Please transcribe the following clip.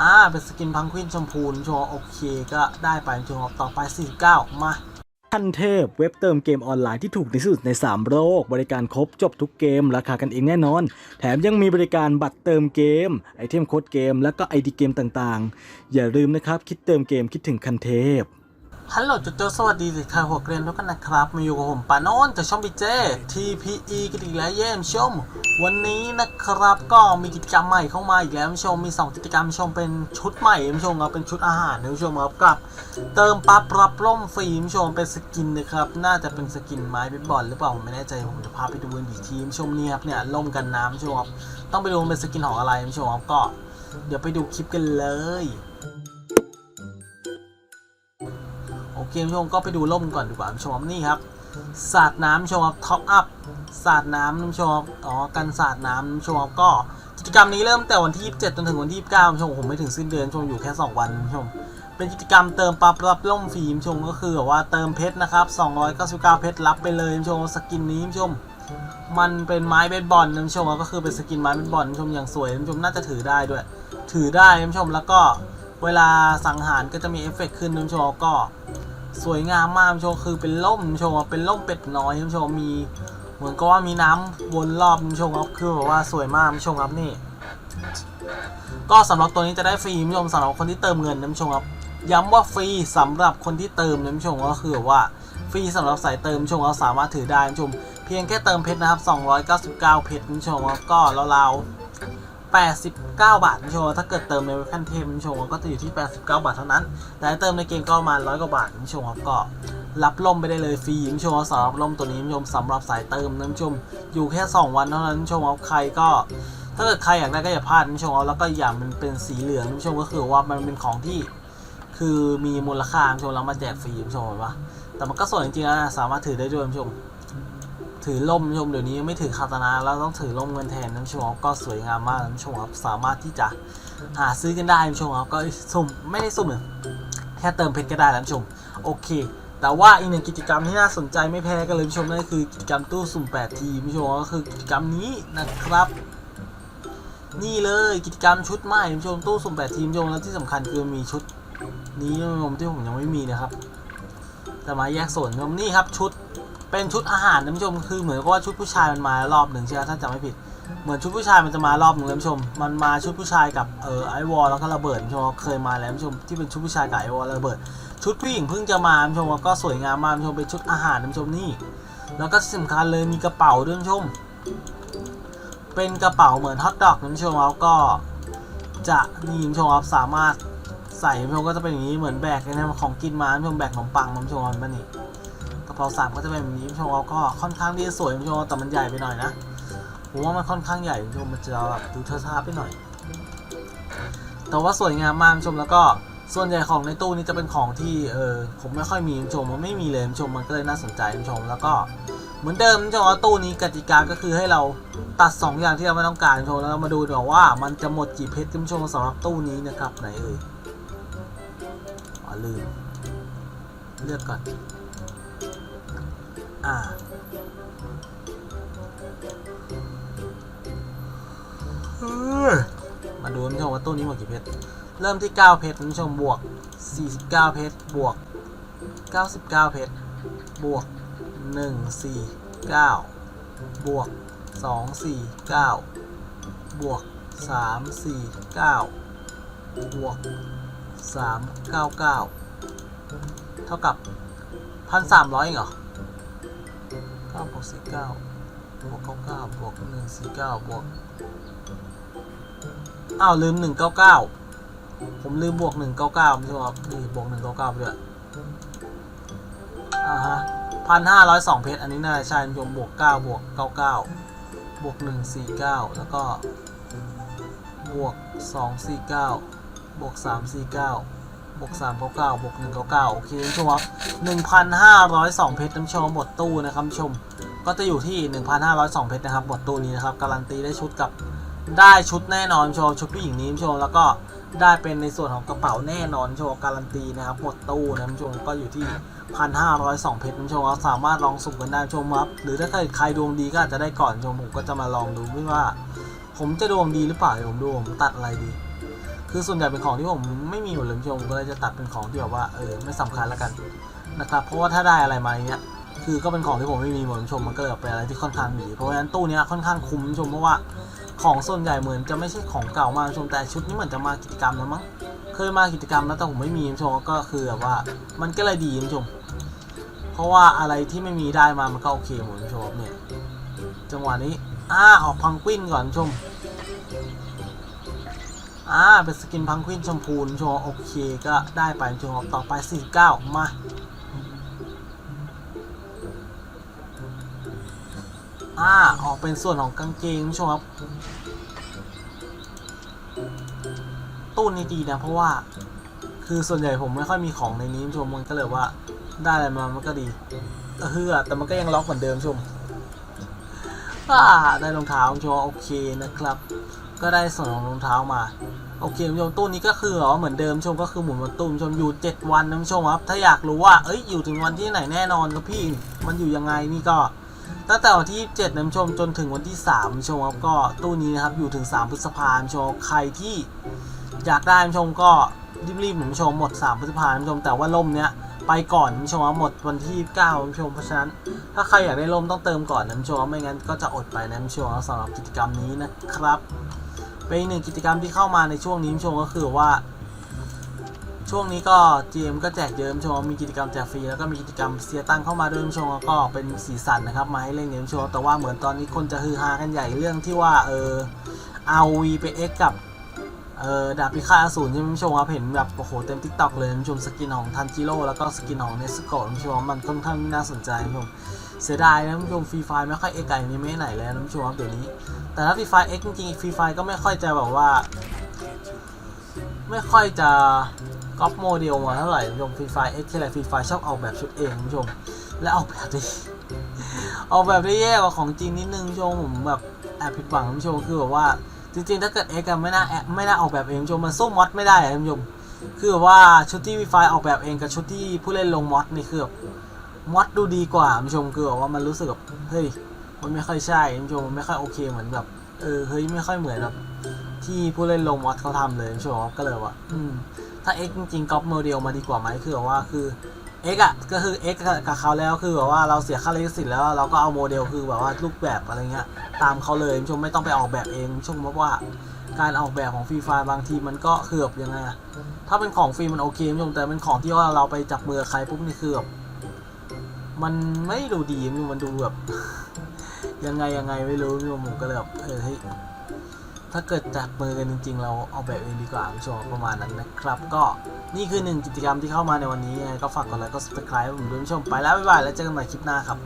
อ่า เป็นสกินพังควินชมพูนชมโอเคก็ได้ไปชมต่อไป 49 มาทันเทพเว็บเติมเกมออนไลน์ที่ถูกที่สุดใน 3 โลก บริการครบจบทุกเกม ราคากันเองแน่นอน แถมยังมีบริการบัตรเติมเกม ไอเทมโค้ดเกม และก็ไอดีเกมต่างๆ อย่าลืมนะครับ คิดเติมเกมคิดถึงคันเทพ ฮัลโหลจุดเจอสวัสดีสิค่ะหัวเกรียนทุกกันนะครับ มาอยู่กับผมปานโนจากช่องบีเจ TPE กันอีกแล้วเยี่ยมชม วันนี้นะครับก็มีกิจกรรมใหม่เข้ามาอีกแล้วคุณผู้ชมมี 2 กิจกรรมชมเป็นชุดใหม่คุณผู้ชมครับเป็นชุดอาหารคุณผู้ชมครับกับ เติมปั๊บรับร่มฟรีคุณผู้ชมเป็นสกินนะครับน่าจะเป็นสกินไม้เบสบอลหรือเปล่าผมไม่แน่ใจผมจะพาไปดูอีกทีชมเนี่ยครับเนี่ยร่มกันน้ำคุณผู้ชมครับต้องไปดูเป็นสกินของอะไรคุณผู้ชมครับก็ เดี๋ยวไปดูคลิปกันเลย เคคุณผู้ชมก็ไปดูร่มก่อนดีกว่าคุณผู้ชมนี่ครับสาดน้ำชมครับท็อปอัพสาดน้ำชมอ๋อกันสาดน้ำชมก็กิจกรรมนี้เริ่มแต่วันที่ 27 จนถึงวันที่ 29คุณผู้ชมผมไม่ถึงสิ้นเดือนชมอยู่แค่ 2 วันคุณผู้ชม เป็นกิจกรรมเติมปั๊บรับร่มฟรีคุณผู้ชมก็คือแบบว่าเติมเพชรนะครับ 299 เพชรรับไปเลยคุณผู้ชมสกินนี้คุณผู้ชม มันเป็นไม้เบสบอลคุณผู้ชมก็คือเป็นสกินไม้เบสบอลคุณผู้ชมอย่างสวยคุณผู้ชมน่าจะถือได้ด้วย ถือได้คุณผู้ชมแล้วก็เวลาสังหารก็จะมีเอฟเฟกต์ขึ้นชมก็ สวยงามมากคุณผู้ชมคือเป็นร่มคุณผู้ชมเป็นร่มเป็ดน้อยคุณผู้ชมมีเหมือนกับว่ามีน้ำวนรอบคุณผู้ชมครับคือแบบว่าสวยมากคุณผู้ชมครับนี่ ก็สำหรับตัวนี้จะได้ฟรีคุณผู้ชมสำหรับคนที่เติมเงินนะคุณผู้ชมครับย้ำว่าฟรีสำหรับคนที่เติมนะคุณผู้ชมก็คือแบบว่าฟรีสำหรับสายเติมคุณผู้ชมเราสามารถถือได้คุณผู้ชมเพียงแค่เติมเพชรนะครับ299เพชรคุณผู้ชมครับก็ราวๆ 89 บาทคุณผู้ชมถ้าเกิดเติมในเว็บขั้นเทพคุณผู้ชมก็จะอยู่ที่ 89 บาทเท่านั้น แต่เติมในเกมก็ประมาณ 100 กว่าบาทคุณผู้ชมครับก็รับล่มไปได้เลยฟรีคุณผู้ชมสำหรับล่มตัวนี้คุณผู้ชมสำหรับสายเติมนะคุณผู้ชมอยู่แค่ 2 วันเท่านั้นคุณผู้ชมครับใครก็ถ้าเกิดใครอยากได้ก็อย่าพลาดคุณผู้ชมครับแล้วก็อย่างมันเป็นสีเหลืองคุณผู้ชมก็คือว่ามันเป็นของที่คือมีมูลค่าคุณผู้ชมแล้วมาแจกฟรีคุณผู้ชมเห็นปะแต่มันก็สวยจริงๆนะสามารถถือได้ด้วยคุณผู้ชม ถือล่มคุณผู้ชมเดี๋ยวนี้ไม่ถือคาตานาแล้วต้องถือล่มเงินแทนนะคุณผู้ชมครับก็สวยงามมากนะคุณผู้ชมครับสามารถที่จะหาซื้อกันได้คุณผู้ชมครับก็สุ่มไม่ได้สุ่มแค่เติมเพชรก็ได้แล้วคุณผู้ชมโอเค แต่ว่าอีกหนึ่งกิจกรรมที่น่าสนใจไม่แพ้กันเลยคุณผู้ชมนั่นคือกิจกรรมตู้สุ่ม8ทีคุณผู้ชมก็คือกิจกรรมนี้นะครับนี่เลยกิจกรรมชุดใหม่คุณผู้ชมตู้สุ่ม8ทีมคุณผู้ชมแล้วที่สำคัญคือมีชุดนี้คุณผู้ชมที่ผมยังไม่มีนะครับ แต่มาแยกส่วนคุณผู้ชมนี่ครับชุด เป็นชุดอาหารนะคุณผู้ชมคือเหมือนกับว่าชุดผู้ชายมันมารอบหนึ่งใช่ไหมถ้าจำไม่ผิด เหมือนชุดผู้ชายมันจะมารอบหนึ่งเลยคุณผู้ชม มันมาชุดผู้ชายกับเออไอวอลแล้วก็ระเบิดคุณผู้ชมเคยมาแล้วคุณผู้ชมที่เป็นชุดผู้ชายกับไอวอลระเบิด ชุดผู้หญิงเพิ่งจะมาคุณผู้ชมก็สวยงามมากคุณผู้ชมเป็นชุดอาหารคุณผู้ชมนี่ แล้วก็ที่สำคัญเลยมีกระเป๋าด้วยคุณผู้ชม เป็นกระเป๋าเหมือนฮอทดอกคุณผู้ชมแล้วก็จะนี่คุณผู้ชมครับสามารถใส่คุณผู้ชมก็จะเป็นอย่างนี้เหมือนแบกในของกินมาคุณผู้ชมแบกขนมปังคุณผู้ชมมันนี่ะเป๋าสามก็จะเป็นแบบนี้คุณผู้ชมก็ค่อนข้างที่จะสวยคุณผู้ชมแต่มันใหญ่ไปหน่อยนะผมว่ามันค่อนข้างใหญ่คุณผู้ชมมันจะแบบดูเทอะทาไปหน่อย แต่ว่าสวยงามมากคุณผู้ชมแล้วก็ส่วนใหญ่ของในตู้นี้จะเป็นของที่เออผมไม่ค่อยมีคุณผู้ชมมันไม่มีเลยคุณผู้ชมมันก็เลยน่าสนใจคุณผู้ชมแล้วก็เหมือนเดิมคุณผู้ชมว่าตู้นี้กติกาก็คือให้เราตัด 2 อย่างที่เราไม่ต้องการคุณผู้ชมแล้วเรามาดูดีกว่าว่ามันจะหมดกี่เพชรคุณผู้ชมสำหรับตู้นี้นะครับไหนเอ่ยอ๋อลืมเลือกก่อน อ่าอมาดูคุณผู้ชมว่าตู้นี้หมดกี่เพชร เริ่มที่ 9 เพชรคุณผู้ชมบวก 49 เพชร บวก 99 เพชร บวกหนึ่งสี่เก้าบวกสองสี่เก้าบวกสามสี่เก้าบวกสามเก้าเก้าเท่ากับพันสามร้อยเหรอ เก้าบวกสี่เก้าบวกเก้าเก้าบวกหนึ่งสี่เก้าบวกอ้าวลืมหนึ่งเก้าเก้าผมลืมบวกหนึ่งเก้าเก้าไม่ใช่ครับนี่บวกหนึ่งเก้าเก้าไปด้วยอ่าฮะพันห้าร้อยสองเพชรอันนี้น่าจะใช่คุณผู้ชมบวกเก้าบวกเก้าเก้าบวกหนึ่งสี่เก้าแล้วก็บวกสองสี่เก้าบวกสามสี่เก้า วกสามเก้าเก้าบวกหนึ่งเก้าเก้าโอเคคุณผู้ชมครับหนึ่งพันห้าร้อยสองเพชรท่านผู้ชมหมดตู้นะครับคุณผู้ชม ก็จะอยู่ที่หนึ่งพันห้าร้อยสองเพชรนะครับหมดตู้นี้นะครับการันตีได้ชุดกับได้ชุดแน่นอนคุณผู้ชมชุดผู้หญิงนี้คุณผู้ชมแล้วก็ได้เป็นในส่วนของกระเป๋าแน่นอนคุณผู้ชมการันตีนะครับหมดตู้นะคุณผู้ชมก็อยู่ที่พันห้าร้อยสองเพชรคุณผู้ชมครับสามารถลองสุ่มกันได้คุณผู้ชมครับหรือถ้าเกิดใครดวงดีก็อาจจะได้ก่อนคุณผู้ชมผมก็จะมาลองดูไม่ว่า ผมจะดวงดีหรือเปล่าเดี๋ยวผมดูผมตัดอะไรดี คือส่วนใหญ่เป็นของที่ผมไม่มีหมดเลยคุณผู้ชมผมก็เลยจะตัดเป็นของที่แบบว่าเออไม่สำคัญแล้วกันนะครับเพราะว่าถ้าได้อะไรมาอย่างเงี้ยคือก็เป็นของที่ผมไม่มีหมดคุณผู้ชมมันก็เลยเป็นอะไรที่ค่อนข้างดีเพราะฉะนั้นตู้นี้ค่อนข้างคุ้มคุณผู้ชมเพราะว่าของส่วนใหญ่เหมือนจะไม่ใช่ของเก่ามากคุณผู้ชมแต่ชุดนี้เหมือนจะมากิจกรรมแล้วมั้งเคยมากิจกรรมแล้วแต่ผมไม่มีคุณผู้ชมก็คือแบบว่ามันก็เลยดีชม เพราะว่าอะไรที่ไม่มีได้มามันก็โอเคหมดคุณผู้ชมเนี่ยจังหวะนี้อ่าออกพังกวินก่อนคุณผู้ชม อ่า เป็นสกินพังกวินชมพูชมโอเคก็ได้ไปชมต่อไป 49 มาอ่า ออกเป็นส่วนของกางเกงชมครับตู้นี้ดีนะเพราะว่าคือส่วนใหญ่ผมไม่ค่อยมีของในนี้ชมมันก็เลยว่าได้อะไรมามันก็ดีเออเฮือแต่มันก็ยังล็อกเหมือนเดิมชมอ่าได้รองเท้าชมโอเคนะครับ ก็ได้ส่วนของรองเท้ามา โอเคคุณผู้ชมตู้นี้ก็คืออ๋อเหมือนเดิมชมก็คือหมุนบนตู้ชมอยู่ 7 วันนะคุณผู้ชมครับ ถ้าอยากรู้ว่าเอ้ยอยู่ถึงวันที่ไหนแน่นอนครับพี่มันอยู่ยังไงนี่ก็ตั้งแต่วันที่ 7นะคุณชมจนถึงวันที่3ชมครับก็ตู้นี้นะครับอยู่ถึง 3 พฤษภาคมชมใครที่อยากได้คุณชมก็รีบๆคุณผู้ชมหมด 3 พฤษภาคมชมแต่ว่าล่มเนี้ยไปก่อนคุณชมครับหมดวันที่9คุณชมเพราะฉะนั้น ถ้าใครอยากได้ล่มต้องเติมก่อนนะคุณชมไม่งั้นก็จะอดไปนะคุณชมสำหรับกิจกรรมนี้นะครับ เป็นอีกหนึ่งกิจกรรมที่เข้ามาในช่วงนี้ชมก็คือว่า ช่วงนี้ก็ GM ก็แจกเยอะชมมีกิจกรรมแจกฟรีแล้วก็มีกิจกรรมเสียตังเข้ามาด้วยชมก็เป็นสีสันนะครับมาให้เล่นกันคุณผู้ชมแต่ว่าเหมือนตอนนี้คนจะฮือฮากันใหญ่เรื่องที่ว่าเออ RV ไป X กับ เออดาบพิฆาตอสูรที่คุณผู้ชมครับเห็นแบบโอ้โหเต็มทิกตอกเลยคุณผู้ชมสกินของทันจิโร่แล้วก็สกินของเนสโกะคุณผู้ชมมันค่อนข้างน่าสนใจคุณผู้ชมเสียดายนะคุณผู้ชมฟรีไฟไม่ค่อยเอ็กไก่นี้ไม่ไหนแล้วนะคุณผู้ชมครับเดี๋ยวนี้ แต่ถ้าฟรีไฟเอ็กจริงๆฟรีไฟก็ไม่ค่อยจะแบบว่า ไม่ค่อยจะก๊อปโมเดลมาเท่าไหร่คุณผู้ชมฟรีไฟเอ็กที่ไรฟรีไฟชอบออกแบบชุดเองคุณผู้ชมและออกแบบได้ออกแบบได้แย่กว่าของจริงนิดนึงคุณผู้ชมผมแบบแอบผิดหวังคุณผู้ชมคือแบบว่า จริงๆ ถ้าเกิดเอ็กไม่น่าแอบไม่น่าออกแบบเองชมมันสู้มอดไม่ได้อะคุณผู้ชมคือว่าชุดที่ฟรีไฟออกแบบเองกับชุดที่ผู้เล่นลงมอดนี่คือแบบมอดดูดีกว่าคุณผู้ชมคือแบบว่ามันรู้สึกแบบเฮ้ยมันไม่ค่อยใช่คุณผู้ชมมันไม่ค่อยโอเคเหมือนแบบเออเฮ้ยไม่ค่อยเหมือนแบบที่ผู้เล่นลงมอดเขาทำเลยคุณผู้ชมก็เลยว่าถ้า X จริงๆก๊อปโมเดลมาดีกว่าไหมคือว่าคือ X อะก็คือ X กับเขาแล้วคือแบบว่าเราเสียค่าลิขสิทธิ์แล้วเราก็เอาโมเดลคือแบบว่ารูปแบบอะไรเงี้ยตามเขาเลยชมไม่ต้องไปออกแบบเองชมเพราะว่าการออกแบบของฟรีไฟบางทีมันก็คือแบบยังไงอะถ้าเป็นของฟรีมันโอเคชมแต่เป็นของที่ว่าเราไปจับมือใครปุ๊บนี่คือแบบมันไม่ดูดีชมมันดูแบบยังไงยังไงไม่รู้ชมผมก็เลยแบบเออเฮ้ย ถ้าเกิดจับมือกันจริง ๆ เราเอาแบบเองดีกว่าคุณผู้ชมประมาณนั้นนะครับ ก็นี่คือหนึ่งกิจกรรมที่เข้ามาในวันนี้ยังไงก็ฝากกดไลค์กด subscribe ผมด้วยคุณผู้ชมไปแล้วบ๊ายบายแล้วเจอกันใหม่คลิปหน้าครับ